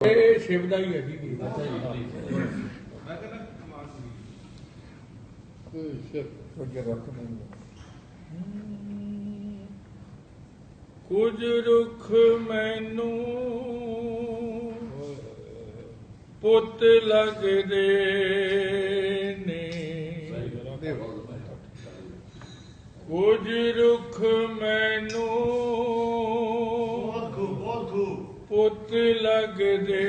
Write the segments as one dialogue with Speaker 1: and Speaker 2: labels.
Speaker 1: ਇਹ ਸ਼ਿਵ ਦਾ ਹੀ ਹੈ ਜੀ। ਅੱਛਾ ਜੀ
Speaker 2: ਅੱਗੇ ਰੱਖ ਨਹੀਂ
Speaker 1: ਕੁਝ ਰੁੱਖ ਮੈਨੂੰ ਪੁੱਤ ਲੱਗਦੇ ਨੇ। ਕੁਝ ਰੁੱਖ ਮੈਨੂੰ ਪੁੱਤ ਲੱਗਦੇ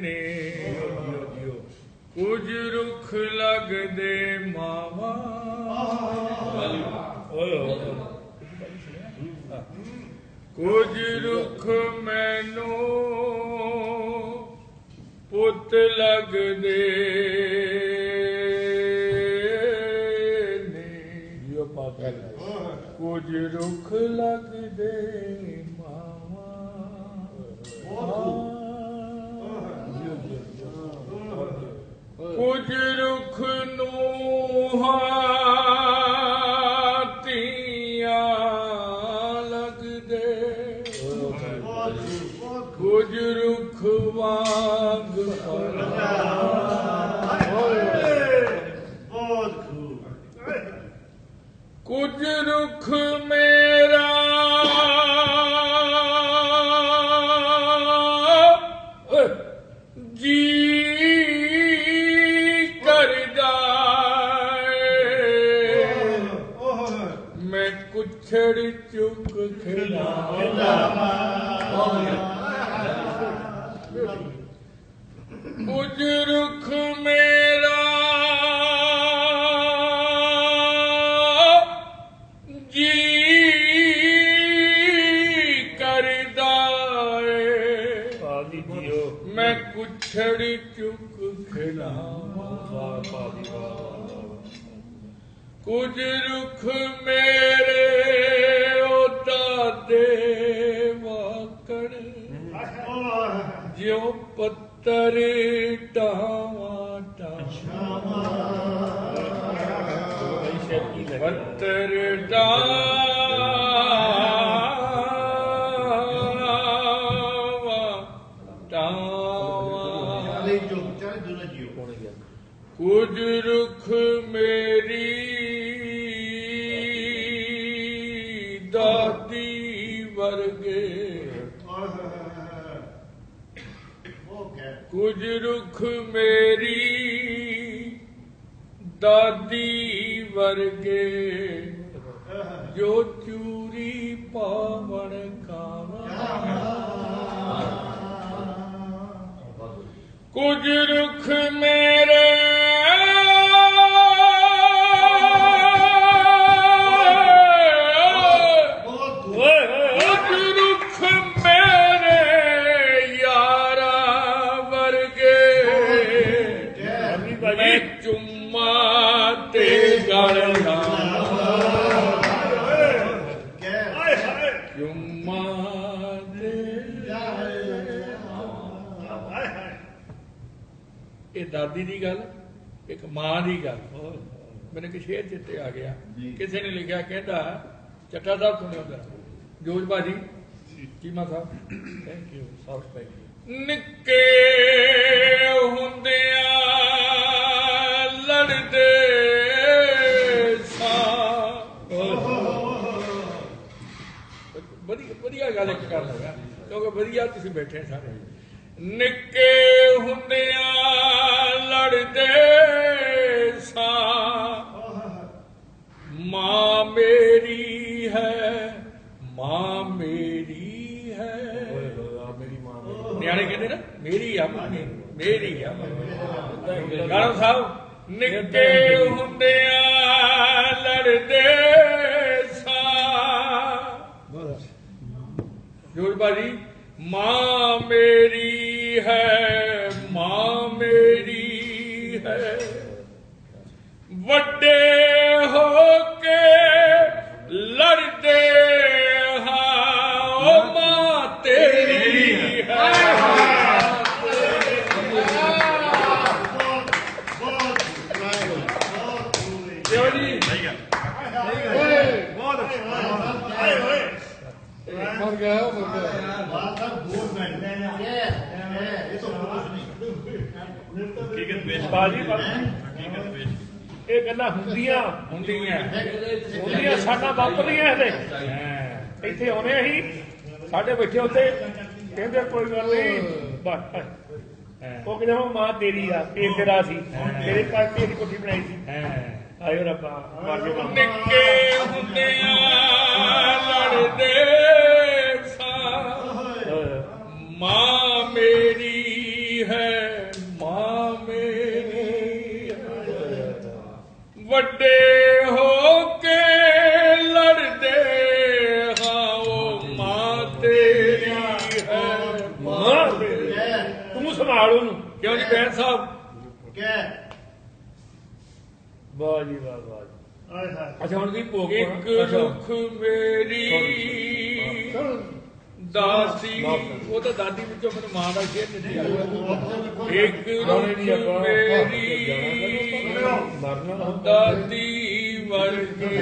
Speaker 1: ਨੇ। ਕੁਝ ਰੁੱਖ ਲੱਗਦੇ ਮਾਵਾ। ਕੁਝ ਰੁੱਖ ਮੈਨੂੰ ਪੁੱਤ ਲੱਗਦੇ ਨੇ। ਕੁਝ ਰੁੱਖ ਲੱਗਦੇ ਮਾਵਾ। ਕੁਝ ਰੁੱਖ ਨੂੰ ਹਾਤੀਆਂ ਕੁਝ ਰੁੱਖ ਮੇਰਾ ਜੀ ਕਰਦਾ ਏ। ਮੈਂ ਕੁਛੜ ਚੁੱਕ ਖਿਲਾਵਾਂ ਕੁਝ ਰੁੱਖ ਮੇਰੇ ਉਹ ਦਾਦੇ ਵਾਕਣ ਜਿਉ ਪੱਤਰ ਟਾਵਾਂ ਟਾਵਾਂ
Speaker 2: ਬਈ ਸ਼ੈਕੀ ਲੱਗੀ
Speaker 1: ਕੁਝ ਰੁਖ ਮੇਰੀ ਦਾਤੀ ਵਰਗੇ
Speaker 3: ਉਹ ਕਹਿ
Speaker 1: ਕੁਝ ਰੁੱਖ ਮੇਰੀ ਦਾਦੀ ਵਰਗੇ ਜੋ ਚੂਰੀ ਪਾਵਣ ਕਾਵਾ ਕੁਝ ਰੁੱਖ ਮੇ ਇਹ ਦਾਦੀ ਦੀ ਗੱਲ ਇੱਕ ਮਾਂ ਦੀ ਗੱਲ। ਮੈਨੂੰ ਕਿ ਸ਼ੇਰ ਚਿੱਤੇ ਆ ਗਿਆ। ਕਿਸੇ ਨੇ ਲਿਖਿਆ ਕਹਿੰਦਾ ਚੱਟਾ ਸਾਹਿਬ ਸੁਣਿਓ ਜਰਾ ਜੋਜ ਬਾਜੀ Cheema Sahib.
Speaker 2: Thank you soft pack
Speaker 1: ਨਿੱਕੇ ਹੁੰਦਿਆਂ ਲੜਦੇ ਸਾਂ। ਵਧੀਆ ਵਧੀਆ ਗੱਲ ਇੱਕ ਕਰ ਲਗਾ ਕਿਉਂਕਿ ਵਧੀਆ ਤੁਸੀਂ ਬੈਠੇ ਸਾਰੇ। ਨਿੱਕੇ ਹੁੰਦਿਆਂ ਲੜਦੇ ਸਾਂ। ਮਾਂ ਮੇਰੀ ਹੈ ਮਾਂ ਮੇਰੀ ਹੈ।
Speaker 2: ਮਾਂ
Speaker 1: ਨਿਆਣੇ ਕਹਿੰਦੇ ਨਾ ਮੇਰੀ ਆ ਮੰਮੀ ਮੇਰੀ ਆ ਗਾਣਾ ਸਾਹਿਬ ਨਿੱਕੇ ਹੁੰਦਿਆਂ ਲੜਦੇ ਸਾਂ। ਜੋੜ ਬਾਜੀ ਮਾਂ ਮੇਰੀ ਹੈ ਮਾਂ ਮੇਰੀ ਹੈ ਵੱਡੇ ਹੋ
Speaker 2: ਬਾਜੀ
Speaker 4: ਪੇਸ਼
Speaker 2: ਇਹ ਗੱਲਾਂ ਹੁੰਦੀਆਂ।
Speaker 1: ਹੁੰਦੀਆਂ।
Speaker 2: ਹੁੰਦੀਆਂ ਸਾਡਾ ਵਾਪਰੀਆਂ ਇਹਦੇ।
Speaker 1: ਹਾਂ।
Speaker 2: ਇੱਥੇ ਆਉਣੇ ਅਸੀਂ। ਸਾਡੇ ਬੈਠੇ ਉੱਤੇ ਕਹਿੰਦੇ ਕੋਈ ਗੱਲ ਨਹੀਂ। ਬਸ
Speaker 1: ਹਾਂ।
Speaker 2: ਉਹ ਕਹਿੰਦੇ ਮਾਂ ਤੇਰੀ ਆ ਇਹ ਤੇਰਾ ਸੀ। ਤੇਰੇ ਕਰਕੇ ਦੀ ਕੋਠੀ ਬਣਾਈ ਸੀ।
Speaker 1: ਹਾਂ।
Speaker 2: ਆਇਓ ਰੱਬਾ ਮਰ ਜਾ
Speaker 1: ਨਿੱਕੇ ਹੁੰਦਿਆਂ ਲੜਦੇ ਸਾਂ। ਮਾਂ ਮੇਰੀ ਹੈ ਵੱਡੇ ਹੋ ਕੇ ਲੜਦੇ ਹਾਂ ਉਹ ਮਾਂ ਤੇਰੀ ਹੈ। ਮਾਂ ਮੇਰੀ
Speaker 2: ਤੂੰ ਸੰਭਾਲ ਉਹਨੂੰ
Speaker 1: ਕਿਉਂ ਜੀ ਬੈਨ ਸਾਹਿਬ?
Speaker 3: ਕਹਿ
Speaker 2: ਵਾਹ ਜੀ ਵਾਹ ਵਾਹ ਜੀ।
Speaker 3: ਆਏ ਹਾਏ।
Speaker 2: ਅੱਛਾ ਹੁਣ ਦੀ ਭੋਗ
Speaker 1: ਇੱਕ। ਰੁੱਖ ਮੇਰੀ ਦਾਦੀ ਉਹ ਤਾਂ ਦਾਦੀ ਵਿੱਚੋਂ ਮੈਨੂੰ ਮਾਂ ਦਾ ਸ਼ੇਰ ਨਹੀਂ ਆਇਆ। ਇੱਕ ਮੇਰੀ
Speaker 2: ਮਰਨਾ
Speaker 1: ਦਾਦੀ ਵਰਗੇ।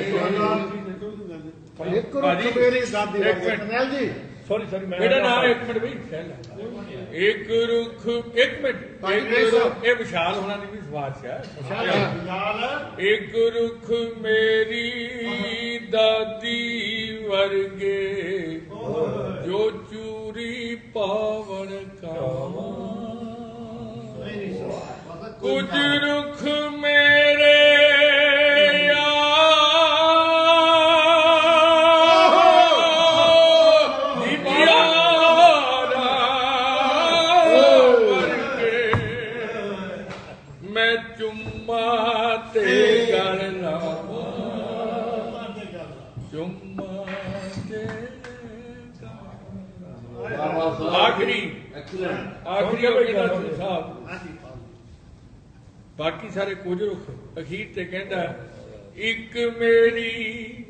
Speaker 3: ਇੱਕ ਰੁੱਖ ਮੇਰੀ ਦਾਦੀ ਵਰਗੇ। ਜੀ।
Speaker 2: ਸੌਰੀ ਸੌਰੀ ਮੈਂ
Speaker 1: ਬੇਟਾ ਨਾ ਇੱਕ ਮਿੰਟ ਬਈ ਇੱਕ ਰੁੱਖ ਇੱਕ ਮਿੰਟ।
Speaker 3: ਭਾਈ
Speaker 1: ਇੱਕ
Speaker 3: ਸਾਹਿਬ।
Speaker 1: ਰੁੱਖ- ਇਹ ਵਿਸ਼ਾਲ ਹੋਣਾ ਦੀ ਵੀ ਸਵਾਰਸ਼ ਹੈ
Speaker 3: ਯਾਰ
Speaker 1: ਇੱਕ ਰੁੱਖ ਮੇਰੀ ਦਾਦੀ ਵਰਗੇ ਜੋ ਚੂਰੀ ਪਾਵਨ ਕਾਵਾਂ। ਕੁਝ ਰੁੱਖ ਮੈਂ ਚੁੰਮਾ ਤੇ ਗਲ ਲਾਵਾਂ। ਚੁੰਮਾ ਤੇ ਆਖਰੀ। ਸਾਹਿਬ। ਬਾਕੀ ਸਾਰੇ ਕੁਝ ਰੁੱਖ ਅਖੀਰ ਤੇ ਕਹਿੰਦਾ ਇੱਕ ਮੇਰੀ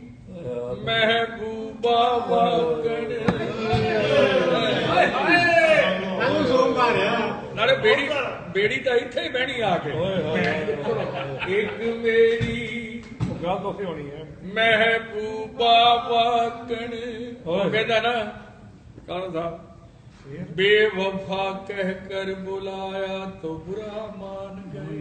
Speaker 1: ਮਹਿਬੂਬਾ ਵਾਕਣ।
Speaker 3: ਸੋਮ ਮਾਰਿਆ
Speaker 1: ਨਾਲੇ ਬੇੜੀ ਬੇੜੀ ਤਾਂ ਇੱਥੇ ਹੀ ਬਹਿਣੀ ਆ ਕੇ। ਇੱਕ ਮੇਰੀ
Speaker 2: ਗੱਲ ਤੁਸੀਂ ਹੋਣੀ ਹੈ।
Speaker 1: ਮਹਿਬੂਬਾ ਵਾਕਣ। ਉਹ ਕਹਿੰਦਾ ਨਾ ਕਾਨ ਸਾਹਿਬ बेवफा कह कर बुलाया तो बुरा मान गए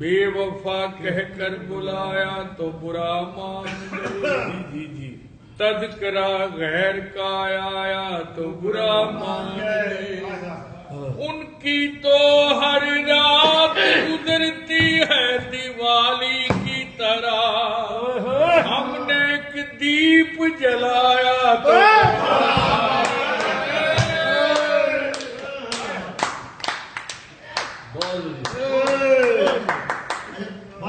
Speaker 1: बेवफा कह कर बुलाया तो बुरा मान गए
Speaker 2: जी जी
Speaker 1: तदकरा गैर का आया तो बुरा मान गए उनकी तो हर रात गुजरती है दिवाली की तरह। हमने एक दीप जलाया तो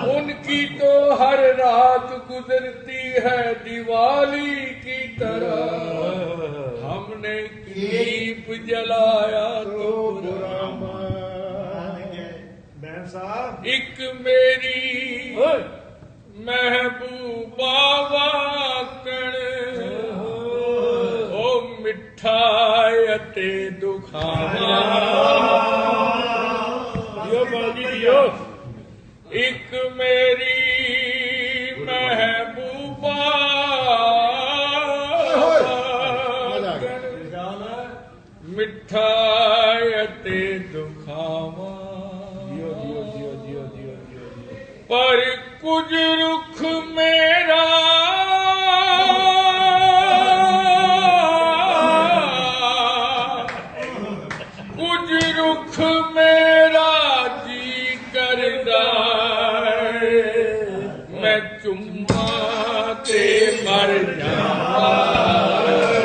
Speaker 1: उनकी तो हर रात गुजरती है दिवाली की तरह। हमने दीप जलाया तो
Speaker 2: ਮੇਰੀ
Speaker 1: ਮਹਿਬੂਬਾ ਵਾਕਣ। ਓ ਮਿੱਠਾ ਅਤੇ ਦੁਖਾਵਾ
Speaker 2: ਦਿਓ ਬਾਜੀ ਦਿਓ।
Speaker 1: ਇੱਕ ਮੇਰੀ پر ڪجهه رک ميرا ڪجهه رک ميرا جي ڪرن چما تي
Speaker 3: مر مرنا